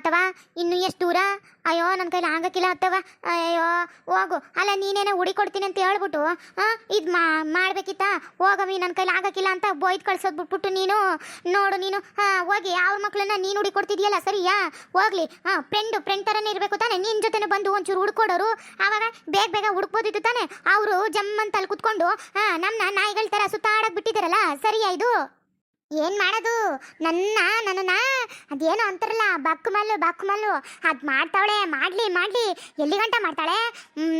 ಅತ್ತವ ಇನ್ನು ಎಷ್ಟು ದೂರ? ಅಯ್ಯೋ ನನ್ನ ಕೈಲಿ ಆಗಕ್ಕಿಲ್ಲ ಅಥವ ಅಯ್ಯೋ ಹೋಗು. ಅಲ್ಲ, ನೀನೇನೋ ಹುಡಿ ಕೊಡ್ತೀನಿ ಅಂತ ಹೇಳ್ಬಿಟ್ಟು ಇದು ಮಾ, ಮಾಡ್ಬೇಕಿತ್ತ? ಹೋಗವಿ ನನ್ನ ಕೈಲಿ ಆಗಕ್ಕಿಲ್ಲ ಅಂತ ಬೊಯ್ದು ಕಳ್ಸೋದು ಬಿಟ್ಬಿಟ್ಟು ನೀನು. ನೋಡು ನೀನು, ಹಾ, ಹೋಗಿ, ಅವ್ರ ಮಕ್ಕಳನ್ನ ನೀನು ಹುಡಿ ಕೊಡ್ತಿದ್ಯಲ್ಲ, ಸರಿಯಾ? ಹೋಗ್ಲಿ, ಹಾಂ ಫ್ರೆಂಡು ಫ್ರೆಂಡ್ ಥರನೇ ಇರಬೇಕು ತಾನೆ. ನಿನ್ನ ಜೊತೆನೆ ಬಂದು ಒಂಚೂರು ಹುಡ್ಕೊಡೋರು ಆವಾಗ ಬೇಗ ಬೇಗ ಹುಡುಕ್ಬೋದಿತ್ತು ತಾನೆ. ಅವರು ಜಮ್ಮಂತಲ್ಲಿ ಅಂತ ಅಲ್ಲಿ ಕುತ್ಕೊಂಡು, ಹಾ ನಮ್ಮನ್ನ ನಾಯಿಗಳ ಥರ ಸುತ್ತಾಡಕ್ ಬಿಟ್ಟಿದ್ದಾರಲ್ಲ, ಸರಿಯಾ ಇದು? ಏನ್ ಮಾಡೋದು? ನನ್ನ, ನನ್ನನ್ನ? ಅದೇನೋ ಅಂತಾರಲ್ಲ ಬಕ್ಕಮಲ್ಲು ಬಕ್ಕಮಲ್ಲು ಅದ್ ಮಾಡ್ತಾವಳೆ, ಮಾಡ್ಲಿ ಮಾಡ್ಲಿ. ಎಲ್ಲಿ ಗಂಟ ಮಾಡ್ತಾಳೆ?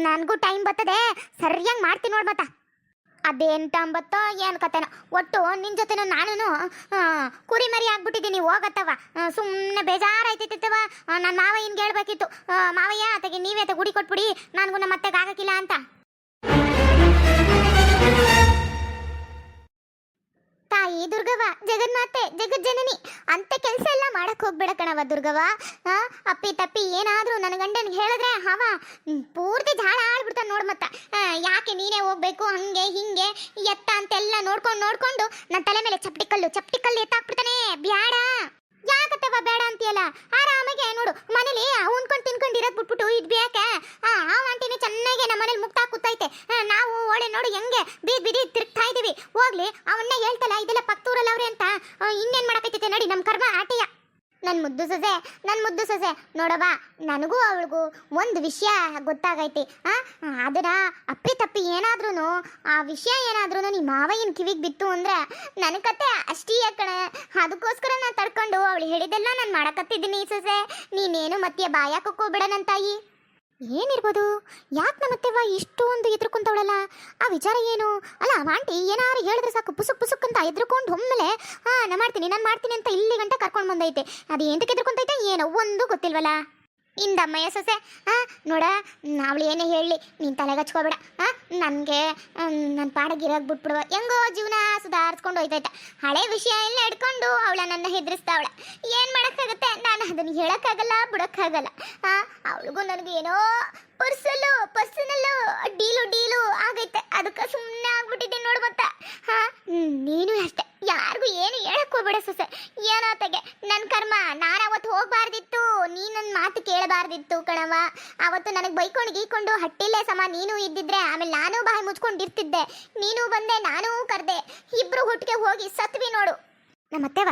ನನಗೂ ಟೈಮ್ ಬರ್ತದೆ. ಸರಿಯಾಗಿ ಮಾಡ್ತೀನಿ ನೋಡ್ಬತ್ತ ಅದೇನ್ ಬತ್ತೋ ಏನ್ ಕತೆನೋ. ಒಟ್ಟು ನಿನ್ ಜೊತೆನೂ ನಾನು ಕುರಿ ಮರಿ ಆಗ್ಬಿಟ್ಟಿದ್ದೀನಿ, ಹೋಗತ್ತವ. ಸುಮ್ಮನೆ ಬೇಜಾರಾಯ್ತಿತ್ತವ. ನನ್ನ ಮಾವ ಹಿಂಗೆ ಹೇಳ್ಬೇಕಿತ್ತು ಮಾವಯ್ಯ ಅತಗೆ ನೀವೇ ಅತ್ತೆ ಗುಡಿ ಕೊಟ್ಬಿಡಿ. ನನಗೂ ನಮ್ಮ ಅತ್ತೆಗೆ ಆಗಕ್ಕಿಲ್ಲ ಅಂತ. ತಾಯಿ ದುರ್ಗವ್ವ ಜಗನ್ಮಾತೆ ಜಗಜ್ಜನನಿ, ಅಂತ ಕೆಲಸ ಎಲ್ಲ ಮಾಡಕ್ ಹೋಗ್ಬೇಡ ಕಣವ ದುರ್ಗವ್ವ. ಅಪ್ಪಿ ತಪ್ಪಿ ಏನಾದ್ರೂ ನನ್ನ ಗಂಡನಿಗೆ ಹೇಳಿದ್ರೆ ಅವ ಪೂರ್ತಿ ಜಾಳ ಆಡ್ಬಿಡ್ತಾನ ನೋಡ್ ಮತ್ತ. ಯಾಕೆ ನೀನೇ ಹೋಗ್ಬೇಕು, ಹಂಗೆ, ಹಿಂಗೆ, ಎತ್ತ ಅಂತೆಲ್ಲ ನೋಡ್ಕೊಂಡು ನೋಡ್ಕೊಂಡು ನನ್ನ ತಲೆ ಮೇಲೆ ಚಪ್ಟಿ ಕಲ್ಲು ಚಪ್ಟಿ ಕಲ್ಲು ಎತ್ತಾಕ್ಬಿಡ್ತಾನೆ, ಬ್ಯಾಡ. ಯಾಕತ್ತವ ಬೇಡ ಅಂತೀಯಲ್ಲ? ಆರಾಮಾಗೆ ನೋಡು, ಮನೇಲಿ ಉಣ್ಕೊಂಡ್ ತಿನ್ಕೊಂಡು ಇರೋದ್ ಬಿಟ್ಬಿಟ್ಟು ಇದ್ ಆ ಆಂಟಿನೇ ಚೆನ್ನಾಗಿ ನಮ್ಮ ಮನೇಲಿ ಮುಕ್ತಾ ಕೂತೈತೆ ನೋಡು ಹೆಂಗೆ ಬೀದ್ ಬಿದಿ ತಿರುಗ್ತಾ ಇದೀವಿ ಹೋಗ್ಲಿ, ಅವನ್ನ ಹೇಳ್ತಲ್ಲ, ಇದೆಲ್ಲ ಪಕ್ತೂರಲ್ಲ ಅವ್ರೆ ಅಂತ ಇನ್ನೇನ್ ಮಾಡಕೈತೈತೆ ನಡಿ ನಮ್ ಕರ್ಮ ಆಟೆಯ. ನನ್ ಮುದ್ದು ಸೊಸೆ, ನನ್ ಮುದ್ದು ಸೊಸೆ. ನೋಡವ್ವ, ನನಗೂ ಅವಳಿಗೂ ಒಂದು ವಿಷಯ ಗೊತ್ತಾಗೈತಿ. ಆ ಅದರ ಅಪ್ಪಿ ತಪ್ಪಿ ಏನಾದ್ರೂ ಆ ವಿಷಯ ಏನಾದ್ರೂ ನಿಮ್ಮ ಮಾವಯ್ಯನ ಕಿವಿಗೆ ಬಿತ್ತು ಅಂದ್ರೆ ನನ್ನ ಕತೆ ಅಷ್ಟೇ ಕಣ. ಅದಕ್ಕೋಸ್ಕರ ನಾನು ತಡ್ಕೊಂಡು ಅವಳು ಹೇಳಿದೆಲ್ಲ ನಾನು ಮಾಡಕತ್ತಿದ್ದೀನಿ ಸೊಸೆ. ನೀನೇನು ಮತ್ತೆ ಬಾಯಾಕಕ್ಕೂ ಬಿಡ ನನ್ನ ತಾಯಿ. ಏನಿರ್ಬೋದು? ಯಾಕೆ ನಮ್ಮತ್ತೆವ ಇಷ್ಟೊಂದು ಎದ್ರುಕೊಂತವಳಲ್ಲ? ಆ ವಿಚಾರ ಏನು? ಅಲ್ಲ ಆಂಟಿ ಏನಾರು ಹೇಳಿದ್ರೆ ಸಾಕು, ಪುಸುಕ್ ಪುಸುಕ್ ಅಂತ ಎದ್ರುಕೊಂಡು ಒಮ್ಮೆಲೆ, ಹಾ ನಾನು ಮಾಡ್ತೀನಿ ನಾನು ಮಾಡ್ತೀನಿ ಅಂತ ಇಲ್ಲಿ ಗಂಟ ಕರ್ಕೊಂಡು ಬಂದೈತೆ. ಅದು ಎಂತಕ್ಕೆ ಎದ್ರುಕೊಂತೈತೆ? ಏನೋ ಒಂದು ಗೊತ್ತಿಲ್ವಲ್ಲ? ಇಂದಮ್ಮಯ್ಯ ಸೊಸೆ, ಆ, ನೋಡ ಅವಳು ಏನೇ ಹೇಳಿ ನೀನು ತಲೆಗೆ ಹಚ್ಕೋಬೇಡ ಆ, ನನಗೆ ನನ್ನ ಪಾಡಿಗೆ ಇರೋಕೆ ಬಿಟ್ಬಿಡುವ. ಹೆಂಗೋ ಜೀವನ ಸುಧಾರಿಸ್ಕೊಂಡು ಹೋಯ್ತೈತೆ. ಹಳೆ ವಿಷಯ ಎಲ್ಲ ಹಿಡ್ಕೊಂಡು ಅವಳ ನನ್ನ ಹೆದರಿಸ್ತಾವಳ. ಏನು ಮಾಡೋಕ್ಕಾಗತ್ತೆ? ನಾನು ಅದನ್ನು ಹೇಳೋಕ್ಕಾಗಲ್ಲ, ಬಿಡೋಕ್ಕಾಗಲ್ಲ. ಆ, ಅವಳಿಗೂ ನನಗೆ ಏನೋ ಪರ್ಸಲ್ಲು, ಪರ್ಸನಲ್ಲು, ಡೀಲು ಡೀಲು ಆಗೈತೆ. ಅದಕ್ಕೆ ಸುಮ್ಮನೆ ಆಗ್ಬಿಟ್ಟಿದ್ದೀನಿ ನೋಡು ಮತ್ತೆ. ಹಾ ನೀನು ಅಷ್ಟೇ. ಯಾರಿಗೂ ಏನು ಹೇಳಕ್ ಹೋಗ್ಬೇಡ ಸೊಸೆ. ತೆಗೆ. ನನ್ನ ಕರ್ಮ ನಾನು ಅವತ್ತು ಹೋಗ್ಬಾರ್ದಿತ್ತು. ನೀ ನನ್ನ ಮಾತು ಕೇಳಬಾರ್ದಿತ್ತು ಕಣವ ಅವತ್ತು ನನಗೆ ಬೈಕೊಂಡು ಗೀಕೊಂಡು ಹಟ್ಟಿಲ್ಲೇ ಸಮ, ನೀನು ಇದ್ದಿದ್ರೆ, ಆಮೇಲೆ ನಾನು ಬಾಯಿ ಮುಚ್ಕೊಂಡಿರ್ತಿದ್ದೆ. ನೀನು ಬಂದೆ, ನಾನು ಕರೆದೆ. ಇಬ್ರು ಹುಟ್ಟಿಗೆ ಹೋಗಿ ಸತ್ವಿ ನೋಡು. ನಮ್ಮ ಅತ್ತೆವ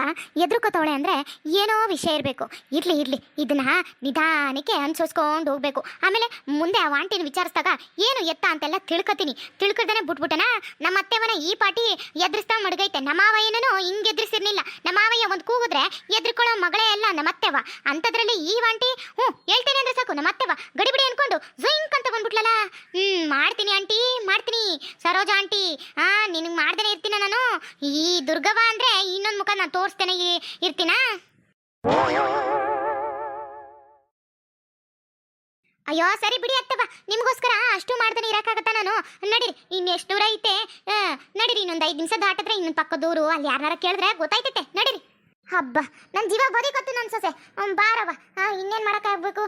ಅಂದರೆ ಏನೋ ವಿಷಯ ಇರಬೇಕು. ಇರ್ಲಿ, ಇರಲಿ, ಇದನ್ನ ನಿಧಾನಕ್ಕೆ ಅನ್ಸೋಸ್ಕೊಂಡು ಹೋಗ್ಬೇಕು. ಆಮೇಲೆ ಮುಂದೆ ಆ ಆಂಟಿನ ವಿಚಾರಿಸಿದಾಗ ಏನು ಎತ್ತ ಅಂತೆಲ್ಲ ತಿಳ್ಕೊತೀನಿ. ತಿಳ್ಕೊಳ್ದೇ ಬಿಟ್ಬಿಟ್ಟನ ನಮ್ಮ ಅತ್ತೆವನ ಈ ಪಾಟಿ ಎದುರಿಸ್ತಾ ಮಡಗೈತೆ. ನಮ್ಮ ಮಾವಯ್ಯನೂ ಹಿಂಗೆ ಎದುರಿಸಿರ್ಲಿಲ್ಲ. ನಮ್ಮ ಮಾವಯ್ಯ ಒಂದು ಕೂಗಿದ್ರೆ ಎದ್ರಿಕೊಳ್ಳೋ ಮಗಳೇ ಅಲ್ಲ. ನಮ್ಮ ಅತ್ತೆವ ಅಂಥದ್ರಲ್ಲಿ ಈ ಆಂಟಿ ಹ್ಞೂ ಹೇಳ್ತೇನೆ ಅಂದ್ರೆ ಸಾಕು ನಮ್ಮ ಅತ್ತೆವ ಗಡಿಬಿಡಿ ಅನ್ಕೊಂಡು ಝುಯಿಂಕ್ ಅಂತ ಬಂದ್ಬಿಟ್ಲಲ್ಲ. ಹ್ಮ್, ಮಾಡ್ತೀನಿ ಆಂಟಿ, ಮಾಡ್ತೀನಿ. ಸರೋಜಾ ಆಂಟಿ, ಆ, ನಿನಗೆ ಮಾಡ್ದೇನೆ ಇರ್ತೀನ ನಾನು. ಈ ದುರ್ಗವ್ವ ಅಂದ್ರೆ ಇನ್ನೊಂದು ಮುಖ ನಾನು ತೋರಿಸ್ತೇನೆ ಇರ್ತೀನ? ಅಯ್ಯೋ, ಸರಿ ಬಿಡಿ ಅತ್ತವ ನಿಮಗೋಸ್ಕರ ಅಷ್ಟು ಮಾಡ್ದೇನೆ ಇರಕ್ಕಾಗತ್ತ ನಾನು? ನಡೀರಿ, ಇನ್ನೆಷ್ಟು ದೂರ ಐತೆ? ನಡೀರಿ, ಇನ್ನೊಂದು ಐದು ನಿಮಿಷ ದಾಟಿದ್ರೆ ಇನ್ನೊಂದು ಪಕ್ಕದೂರು ಅಲ್ಲಿ ಯಾರನ್ನಾರ ಕೇಳಿದ್ರೆ ಗೊತ್ತಾಯ್ತೈತೆ. ನಡೀರಿ. ಹಬ್ಬ. ನನ್ನ ಜೀವ ಬದಿ ನನ್ನ ಸೊಸೆ. ಹಾಂ, ಇನ್ನೇನು ಮಾಡೋಕ್ಕಾಗಬೇಕು?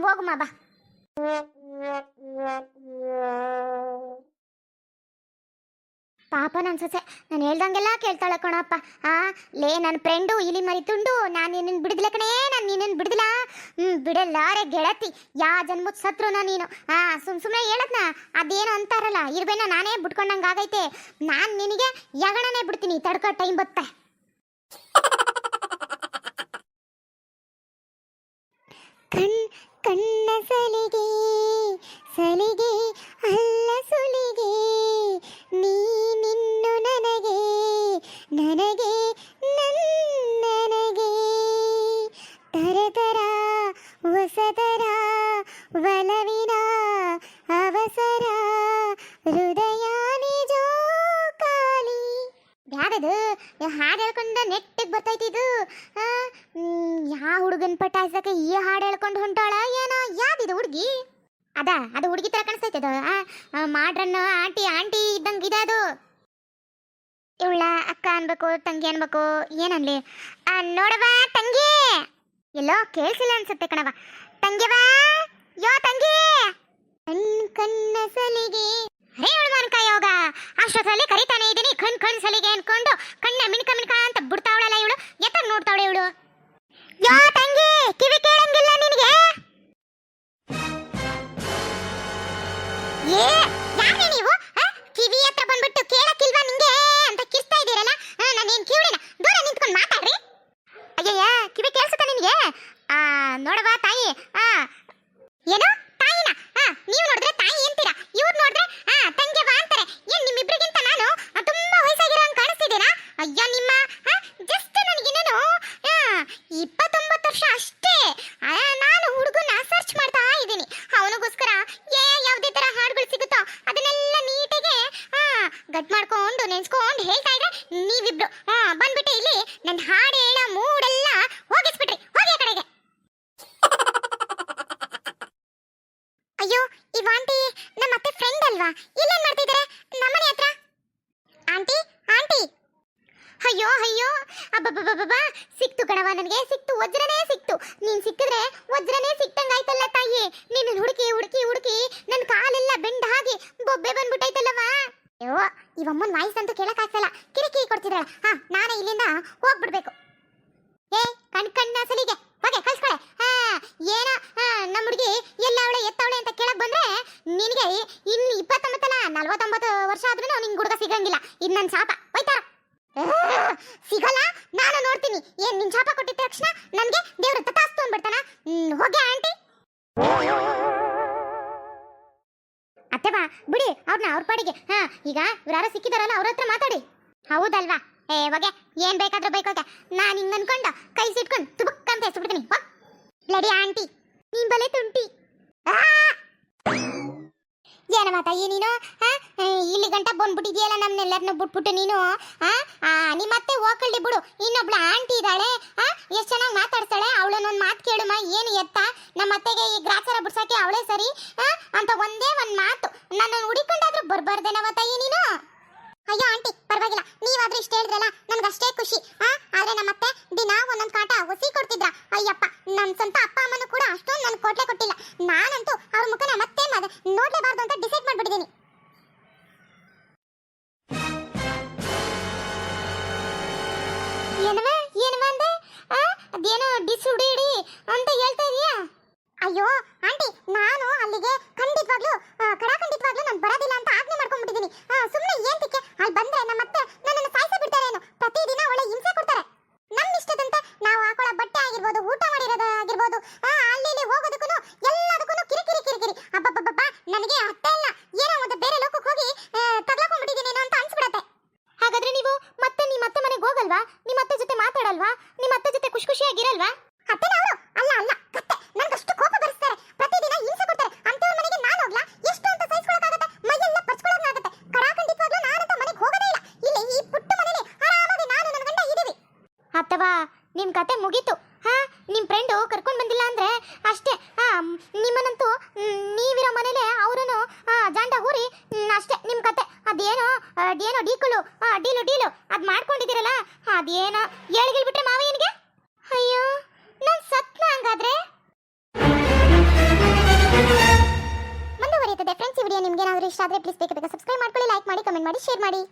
ಹೋಗುಮ್ಮ ಬಾ. ಪಾಪ ನನ್ನ ಸೊಸೆ. ನಾನು ಹೇಳ್ದಂಗೆಲ್ಲ ಕೇಳ್ತಾಳೆ ಕಣಪ್ಪ. ಆ, ಲೇ ನನ್ನ ಫ್ರೆಂಡು ಇಲಿ ಮರಿ ತುಂಡು, ನಾನು ನಿನ್ನ ಬಿಡಿದಿಲ್ಲ ಕಣೇ, ನಾನು ನಿನ್ನನ್ನು ಬಿಡ್ದಿಲ್ಲ. ಹ್ಞೂ ಬಿಡಲ್ಲಾರೆ ಗೆಳತಿ. ಯಾ ಜನ್ಮದ ಸತ್ರು ನೀನು? ಆ, ಸುಮ್ ಸುಮ್ಮನೆ ಹೇಳದ್ನ? ಅದೇನು ಅಂತಾರಲ್ಲ. ಇರ್ಬೇನ, ನಾನೇ ಬಿಟ್ಕೊಂಡಂಗೆ ಆಗೈತೆ ನಾನು ನಿನಗೆ ಯಗಣನೇ ಬಿಡ್ತೀನಿ, ತಡ್ಕೋ ಟೈಮ್ ಬತ್ತೆ ಕಣ್, ಕಣ್ಣ ಸಲಿಗೆ ಸಲಿಗೆ, ಅಲ್ಲ ಸುಲಿಗೆ. ನೀ ನಿನ್ನು ನನಗೆ ನನಗೆ ನನ್ನನಗೆ ತರತರ ಹೊಸತರ ಒಲವಿನ ಅವಸರ, ಹೃದಯ ನಿಜೋ ಕಾಲಿ ಯಾರದು? ಹಾಡು ಹೇಳ್ಕೊಂಡ ನೆಟ್ಟಿಗೆ ಬರ್ತೈತಿದು ಯಾ ಹುಡುಗನ್ ಪಟಾಯಿಸಕ್ಕೆ ಈ ಹಾಡು ಹೇಳ್ಕೊಂಡು ಹೊಂಟಾಳ? ಏನೋ ಯಾವ್ದಿದು ಹುಡುಗಿ? ಅದ ಅದು ಹುಡುಗಿ ತರ ಕಾಣಿಸ್ತೈತೆ ಅದು. ಆ, ಮಾಡ್ರನ್ನು ಆಂಟಿ ಆಂಟಿ ಇದ್ದಂಗೆ ಇದೆ ಅದು ಇವಳ ಅಕ್ಕ ಅನ್ಬೇಕು ತಂಗಿ ಅನ್ಬೇಕು ಏನನ್ಲಿ? ನೋಡವ ತಂಗಿ! ಎಲ್ಲೋ ಕೇಳಿಸಿಲ್ಲ ಅನ್ಸುತ್ತೆ ಕಣವ ತಂಗಿವಾ ಯೋ ತಂಗಿ! ಕಣ್ ಕಣ್ಣ ಸಲಿಗೆ. ಅರೇ ಉಳ್ಮಾನ್ಕಾಯ ಯೋಗ. ಅಷ್ಟೊತ್ತಲ್ಲಿ ಕರಿತಾನೆ ಇದ್ದೀನಿ ಕಣ್ ಕಣ್ ಸಲಿಗೆ ಅನ್ಕೊಂಡು ಕಣ್ಣ ಮಿಣ್ಕ ಮಿಣ್ಕ ಅಂತ ಬಿಡ್ತಾವಳಲ್ಲ ಇವಳು? ಎತ್ತ ನೋಡ್ತಾವಳೆ ಇವಳು? ಯೋ ತಂಗಿ, ಕಿವಿ ಕೇಳಂಗಿಲ್ಲ ನಿನಗೆ? ಏ ಯಾರು ನೀವು? ಕಿವಿ ಹತ್ರ ಬಂದ್ಬಿಟ್ಟು ಕೇಳಕ್ಕಿಲ್ವಾ ನಿಂಗೆ ಅಂತ ಕಿಸ್ತಾ ಇದ್ದೀರಲ್ಲ? ನಾನು ಏನು ಕಿವಿಡಿನ ದೂರ ನಿಂತ್ಕೊಂಡು ಮಾತಾಡ್ರಿ. ಅಯ್ಯಯ್ಯ, ಕಿವಿ ಕೇಳಿಸುತ್ತಾ ನಿನಗೆ? ಆ ನೋಡವಾ ತಾಯಿ, ಆ. ಏನು? ತಾಯಿನ? ಹಾ ನೀವು ನೋಡಿದ್ರೆ ತಾಯಿ ಅಂತೀರಾ? ಇವ್ರು ನೋಡಿದ್ರೆ ಹಾ ತಂಗಿ ಬಾ ಅಂತಾರೆ. ಏನ್ ನಿಮ್ಮಿಬ್ರಿಗಿಂತ ನಾನು ತುಂಬಾ ವಯಸ್ಸಾಗಿರೋ ಹಂಗ್ ಕಾಣಿಸ್ತಿದ್ದೀರಾ? ಅಯ್ಯೋ, ನಿಮ್ಮ ನನ್ನ ಹಾಡು ಮೂಡೆಲ್ಲ ಹೋಗಿಸ್ಬಿಟ್ರಿ. ಹೋಗಿ ಕಡೆಗೆ. ಅಯ್ಯೋ, ಈ ಆಂಟಿ ನಮ್ಮ ಅತ್ತೆ ಫ್ರೆಂಡ್ ಅಲ್ವಾ? ಇಲ್ಲೇನ್ ಮಾಡ್ತಿದ್ದಾರೆ ನಮ್ಮನೆ ಹತ್ರ? Aunty aunty. ಅಯ್ಯೋ ಅಯ್ಯೋ. ಅಬ್ಬಬ್ಬಬ್ಬಬ್ಬ. ಸಿಕ್ತು ಕಣವ ನನಗೆ, ಸಿಕ್ತು. ವಜ್ರನೇ ಸಿಕ್ತು. ನೀನ್ ಸಿಕ್ಕಿದ್ರೆ ವಜ್ರನೇ ಸಿಕ್ತಂಗಾಯ್ತಲ್ಲ ತಾಯಿ. ನೀನು ಹುಡುಕಿ ಹುಡುಕಿ ಹುಡುಕಿ ನನ್ನ ಕಾಲೆಲ್ಲ ಬೆಂಡ್ ಹಾಗೆ ಬೊಬ್ಬೆ ಬಂದ್ಬಿಟ್ಟೈತಲ್ಲವ ಅಯ್ಯೋ ಇವಮ್ಮನ್ ವಾಯ್ಸ್ ಅಂತೂ ಕೇಳಕ್ಕಾಗ್ತಲ್ಲ ಕಿರಿಕಿರಿ ಕೊಡ್ತಿದ್ದಾಳ. ಹಾ ನಾನೇ ಇಲ್ಲಿಂದ ಹೋಗ್ಬಿಡ್ಬೇಕು. ಏ ಕಣ್ ಕಣ್ಣ ಸಲಿಗೆ ಹೋಗೆ ಕಳ್ಸ್ಕೊಳೆ ಹಾ ಏನ ಹಾ, ನಮ್ಮ ಹುಡುಗಿ ಎಲ್ಲವಳೆ ಎತ್ತವಳೆ ಅಂತ ಕೇಳಕ್ ಬಂದ್ರೆ ನಿನಗೆ ಇನ್ನು ಇಪ್ಪತ್ತೊಂಬತ್ತಲ್ಲ ನಲ್ವತ್ತೊಂಬತ್ತು ವರ್ಷ ಆದ್ರೂ ನಿಂಗೆ ಹುಡುಗ ಸಿಗಂಗಿಲ್ಲ ಇದು ನನ್ನ ಶಾಪ ಹೋಯ್ತಾರ ಸಿಗಲ್ಲ ನಾನು ನೋಡ್ತೀನಿ ಏನ್ ನಿನ್ ಶಾಪ ಕೊಟ್ಟಿದ್ದ ತಕ್ಷಣ ನನ್ಗೆ ದೇವ್ರ ತತಾಸ್ತು ಅಂದ್ಬಿಡ್ತಾನ ಹ್ಮ್, ಹೋಗೆ ಆಂಟಿ ಬಿಡಿ ಅವ್ರನ್ನ ಅವ್ರ ಪಾಡಿಗೆ. ಹಾ ಈಗ ಇವ್ರಾರು ಸಿಕ್ಕಿದಾರಲ್ಲ ಅವ್ರ ಹತ್ರ ಮಾತಾಡಿ. ಹೌದಲ್ವಾ? ಏ ಹೋಗೆ ಏನ್ ಬೇಕಾದ್ರೂ ಬೈಕೋಗೆ ನಾನ್ ಹಿಂಗ್ ಅನ್ಕೊಂಡ ಕೈ ಸಿಟ್ಕೊಂಡು ತುಬಕ್ ಅಂತ ಹೆಸ್ಬಿಡ್ತೀನಿ ಬ್ಲಡಿ ಆಂಟಿ ನೀನ್ ಬಲೆ ತುಂಟಿ! ಏನ ಮಾತಾಯಿ ನೀನು? ಇಲ್ಲಿ ಗಂಟ ಬಂದ್ಬಿಟ್ಟಿದ್ಯಲ್ಲ ನಮ್ನೆಲ್ಲರನ್ನ ಬಿಟ್ಬಿಟ್ಟು ನೀನು? ಆ? ಆ, ನಿಮ್ಮ ಅತ್ತೆ ಹೋಗಳ್ಳಿ ಬಿಡು. ಇನ್ನೊಬ್ಳ ಆಂಟಿ ಇದ್ದಾಳೆ. ಎಷ್ಟು ಚೆನ್ನಾಗಿ ಮಾತಾಡ್ತಾಳೆ. ಅವಳನ್ನೊಂದು ಮಾತು ಕೇಳುಮ ಏನು ಎತ್ತ? ನಮ್ಮ ಅತ್ತೆಗೆ ಈ ಗ್ರಾಚಾರ ಬಿಡ್ಸಕ್ಕೆ ಅವಳೇ ಸರಿ? ಅಂತ ಒಂದೇ ಒಂದು ಮಾತು. ನನ್ನನ್ನು ಹುಡಿಕೊಂಡಾದ್ರೂ ಬರ್ಬಾರ್ದೇನವ ತಾಯಿ ನೀನು? ಅಯ್ಯೋ, ಆಂಟಿ, ಪರವಾಗಿಲ್ಲ. ನೀವಾದ್ರೂ ಇಷ್ಟ ಹೇಳಿದ್ರಲ್ಲ, ನನ್ಗಷ್ಟೇ ಖುಷಿ. ಆ, ಆದ್ರೆ ನಮ್ಮತ್ತೆ ದಿನ ಒಂದೊಂದು ಕಾಟ ಒಸಿ ಕೊಡ್ತಿದ್ರ. ಅಯ್ಯಪ್ಪ ನನ್ನ ಸ್ವಂತ ಅಪ್ಪ ಅಮ್ಮನೂ ಕೂಡ ಅಷ್ಟೊಂದು ನನ್ನ ಕೊಟ್ಲೆ ಕೊಟ್ಟಿಲ್ಲ. ನಾನಂತೂ ಅವ್ರ ಮುಖನ ಮತ್ತೆ ನೋಡ್ಲೇಬಾರ್ದು ಅಂತ ಡಿಸೈಡ್ ಮಾಡ್ಬಿಟ್ಟಿದ್ದೀನಿ ಏನವ? ಏನವ ಅಂದೆ? ಅದೇನೋ ಡಿಸ್ ಹುಡಿಡಿ ಅಂತ ಹೇಳ್ತಾ ಇದೀಯಾ? ಅಯ್ಯೋ ಆಂಟಿ ನಾನು ಅಲ್ಲಿಗೆ ಖಂಡಿತವಾಗ್ಲೂ ಕಡಾಖಂಡಿತವಾಗ್ಲೂ ನಾನು ಬರೋದಿಲ್ಲ. ಅಥವಾ ನಿಮ್ ಕತೆ ಮುಗೀತು. ಹಾ ನಿಮ್ಮ ಫ್ರೆಂಡು ಕರ್ಕೊಂಡು ಬಂದಿಲ್ಲ ಅಂದ್ರೆ ಅಷ್ಟೇ. ಹಾಂ ನಿಮ್ಮನ್ನಂತೂ ನೀವಿರೋ ಮನೇಲೆ ಅವರನ್ನು ಜಾಂಡ ಹೂರಿ ಅಷ್ಟೇ ನಿಮ್ಮ ಕತೆ. ಅದೇನೋ ಅದೇನೋ ಡೀಕುಳು ಡೀಲು ಡೀಲು. ಅದು ಮಾಡ್ಕೊಂಡಿದ್ದೀರಲ್ಲ? ಅದೇನೋ. ಹೇಳಿಗಿಲ್ ಬಿಟ್ರೆ ಮಾವಯ್ಯನಿಗೆ ಅಯ್ಯೋ, ನಾನು ಸತ್ನ ಹಂಗಾದ್ರೆ? ಮುಂದುವರಿಯುತ್ತದೆ. ಫ್ರೆಂಡ್ಸ್ ಈ ವಿಡಿಯೋ ನಿಮ್ಗೆ ಏನಾದರೂ ಇಷ್ಟ ಆದರೆ ಪ್ಲೀಸ್ ಬೇಗ ಸಬ್ಸ್ಕ್ರೈಬ್ ಮಾಡ್ಕೊಳ್ಳಿ ಲೈಕ್ ಮಾಡಿ ಕಮೆಂಟ್ ಮಾಡಿ ಶೇರ್ ಮಾಡಿ.